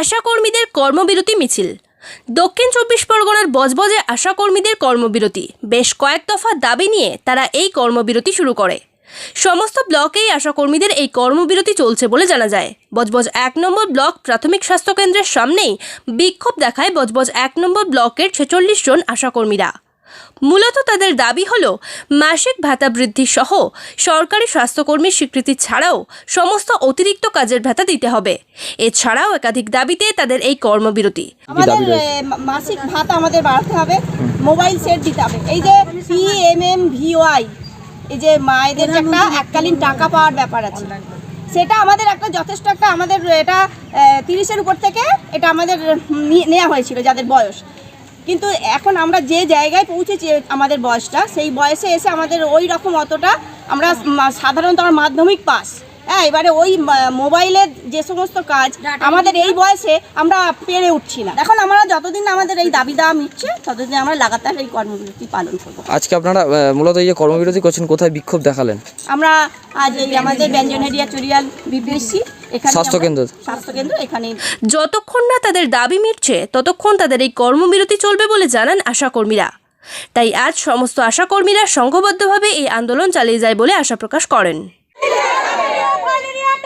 আশাকর্মীদের কর্মবিরতি মিছিল। দক্ষিণ চব্বিশ পরগনার বজবজে আশাকর্মীদের কর্মবিরতি। বেশ কয়েক দফা দাবি নিয়ে তারা এই কর্মবিরতি শুরু করে। সমস্ত ব্লকেই আশাকর্মীদের এই কর্মবিরতি চলছে বলে জানা যায়। বজবজ এক নম্বর ব্লক প্রাথমিক স্বাস্থ্যকেন্দ্রের সামনেই বিক্ষোভ দেখায় বজবজ এক নম্বর ব্লকের ছেচল্লিশ জন আশাকর্মীরা। মূলত তাদের দাবি হলো মাসিক ভাতা বৃদ্ধি সহ সরকারি স্বাস্থ্যকর্মীর স্বীকৃতি ছাড়াও সমস্ত অতিরিক্ত কাজের ভাতা দিতে হবে। এছাড়াও একাধিক দাবিতে তাদের এই কর্মবিরতি। আমাদের মাসিক ভাতা আমাদের বাড়াতে হবে মোবাইল সেট দিতে হবে। এই যে পি এম এম ভিওয়াই এই যে মায়েদের একটা এককালীন টাকা পাওয়ার ব্যাপার আছে সেটা আমাদের একটা যথেষ্ট একটা আমাদের এটা তিরিশের উপর থেকে এটা আমাদের নেওয়া হয়েছিল যাদের বয়স। কিন্তু এখন আমরা যে জায়গায় পৌঁছেছি আমাদের বয়সটা সেই বয়সে এসে আমাদের ওই রকম অতটা আমরা মা- সাধারণত আমার মাধ্যমিক পাস। হ্যাঁ এবারে ওই মোবাইলের যে সমস্ত কাজ আমাদের এই বয়সে আমরা পেরে উঠছি না। এখন আমরা যতদিন আমাদের এই দাবি দাওয়া মিটছে ততদিন আমরা লাগাতার এই কর্মবিরতি পালন করব। আজকে আপনারা মূলত এই যে কর্মবিরতি করছেন কোথায় বিক্ষোভ দেখালেন? আমরা আজ এই আমাদের ব্যঞ্জনেরিয়া চুরিয়াল আমরা- স্বাস্থ্যকেন্দ্র। স্বাস্থ্যকেন্দ্র এখানে যতক্ষণ না তাদের দাবি মিটছে ততক্ষণ তাদের এই কর্মবিরতি চলবে বলে জানান আশাকর্মীরা। তাই আজ সমস্ত আশাকর্মীরা সংঘবদ্ধভাবে এই আন্দোলন চালিয়ে যায় বলে আশা প্রকাশ করেন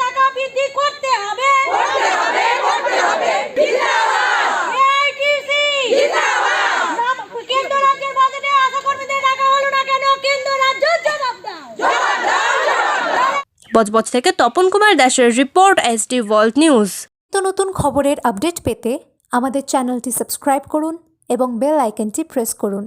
টাকা বৃদ্ধি করতে হবে করতে হবে করতে হবে কেন্দ্র রাজ্যের বাজেটে আশা কর্মীদের টাকা হলো না কেন কেন্দ্র রাজ্য জবাব দাও বজবজ থেকে তপন কুমার দাসের report S D world news. তো নতুন খবরের আপডেট পেতে আমাদের চ্যানেলটি সাবস্ক্রাইব করুন এবং বেল আইকনটি প্রেস করুন।